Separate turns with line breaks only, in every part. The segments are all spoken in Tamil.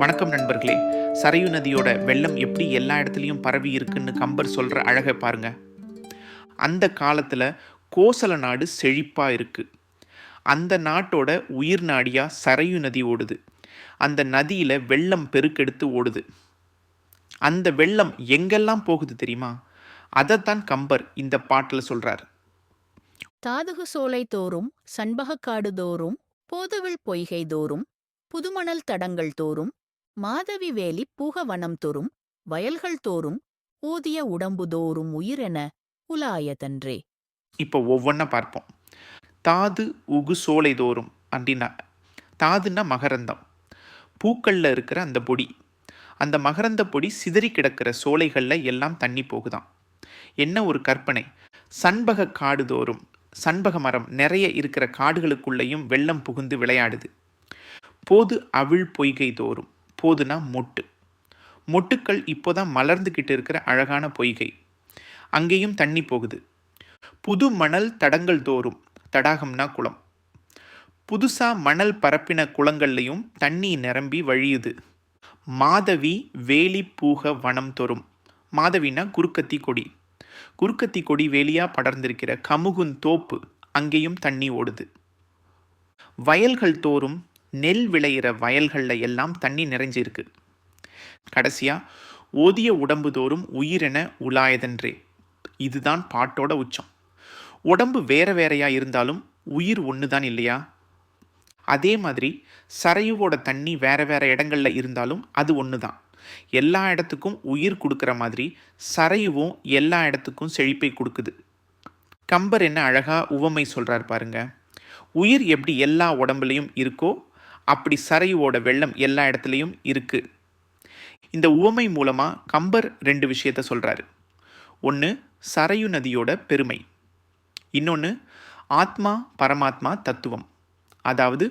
வணக்கம் நண்பர்களே. சரையு நதியோட வெள்ளம் எப்படி எல்லா இடத்துலையும் பரவி இருக்குன்னு கம்பர் சொல்கிற அழகை பாருங்க. அந்த காலத்தில் கோசல நாடு செழிப்பாக இருக்குது அந்த நாட்டோட உயிர் நாடியாக சரையு நதி ஓடுது. அந்த நதியில் வெள்ளம் பெருக்கெடுத்து ஓடுது. அந்த வெள்ளம் எங்கெல்லாம் போகுது தெரியுமா? அதைத்தான் கம்பர் இந்த பாட்டில் சொல்கிறார்
தாதுகு சோலை தோறும் சண்பகக்காடு தோறும் போதுவில் பொய்கை தோறும் புதுமணல் தடங்கள் தோறும் மாதவி வேலி பூகவனம் தோறும் வயல்கள் தோறும் ஊதிய உடம்பு தோறும் உயிரென உலாயதன்றே.
இப்போ ஒவ்வொன்றா பார்ப்போம். தாது உகு சோலை தோறும் அப்படின்னா தாதுன்னா மகரந்தம். பூக்களில் இருக்கிற அந்த பொடி. அந்த மகரந்த பொடி சிதறி கிடக்கிற சோலைகளில் எல்லாம் தண்ணி போகுதான் என்ன ஒரு கற்பனை? சண்பக காடு தோறும் சண்பக மரம் நிறைய இருக்கிற காடுகளுக்குள்ளேயும் வெள்ளம் புகுந்து விளையாடுது. போது அவிழ் பொய்கை தோறும். போதுனா மொட்டு. மொட்டுக்கள் இப்போதான் மலர்ந்துக்கிட்டு இருக்கிற அழகான பொய்கை. அங்கேயும் தண்ணி போகுது. புது மணல் தடங்கள் தோறும் தடாகம்னா குளம். புதுசாக மணல் பரப்பின குளங்கள்லையும் தண்ணி நிரம்பி வழியுது. மாதவி வேலி பூக வனம் தோறும். மாதவினா குறுக்கத்தி கொடி. குறுக்கத்தி கொடி வேலியாக படர்ந்திருக்கிற கமுகுன் தோப்பு அங்கேயும் தண்ணி ஓடுது. வயல்கள் தோறும் நெல் விளையிற வயல்களில் எல்லாம் தண்ணி நிறைஞ்சிருக்கு. கடைசியாக ஓதிய உடம்பு தோறும் உயிரென உலாயதன்றே. இதுதான் பாட்டோட உச்சம். உடம்பு வேற வேறையாக இருந்தாலும் உயிர் ஒன்று தான் இல்லையா? அதே மாதிரி சரையுவோட தண்ணி வேற வேற இடங்கள்ல இருந்தாலும் அது ஒன்று தான் எல்லா இடத்துக்கும் உயிர் கொடுக்குற மாதிரி சரையுவும் எல்லா இடத்துக்கும் செழிப்பை கொடுக்குது. கம்பர் என்ன அழகாக உவமை சொல்கிறார் பாருங்க. உயிர் எப்படி எல்லா உடம்புலையும் இருக்கோ அப்படி சரையுவோட வெள்ளம் எல்லா இடத்துலையும் இருக்குது இந்த உவமை மூலமாக கம்பர் ரெண்டு விஷயத்த சொல்கிறாரு ஒன்று சரையு நதியோட பெருமை. இன்னொன்று ஆத்மா பரமாத்மா தத்துவம். அதாவது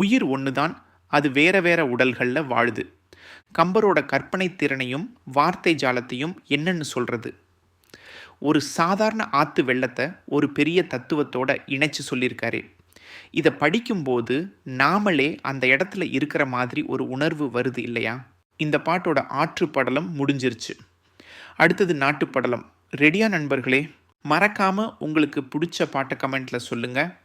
உயிர் ஒன்று தான் அது வேற வேற உடல்களில் வாழுது. கம்பரோட கற்பனை திறனையும் வார்த்தை ஜாலத்தையும் என்னன்னு சொல்கிறது ஒரு சாதாரண ஆத்து வெள்ளத்தை ஒரு பெரிய தத்துவத்தோட இணைச்சு சொல்லியிருக்காரு. இதை படிக்கும்போது நாமளே அந்த இடத்துல இருக்கிற மாதிரி ஒரு உணர்வு வருது இல்லையா? இந்த பாட்டோட ஆற்று படலம் முடிஞ்சிருச்சு. அடுத்தது நாட்டுப்படலம். ரெடியா நண்பர்களே? மறக்காம உங்களுக்கு பிடிச்ச பாட்டை கமெண்ட்ல சொல்லுங்க.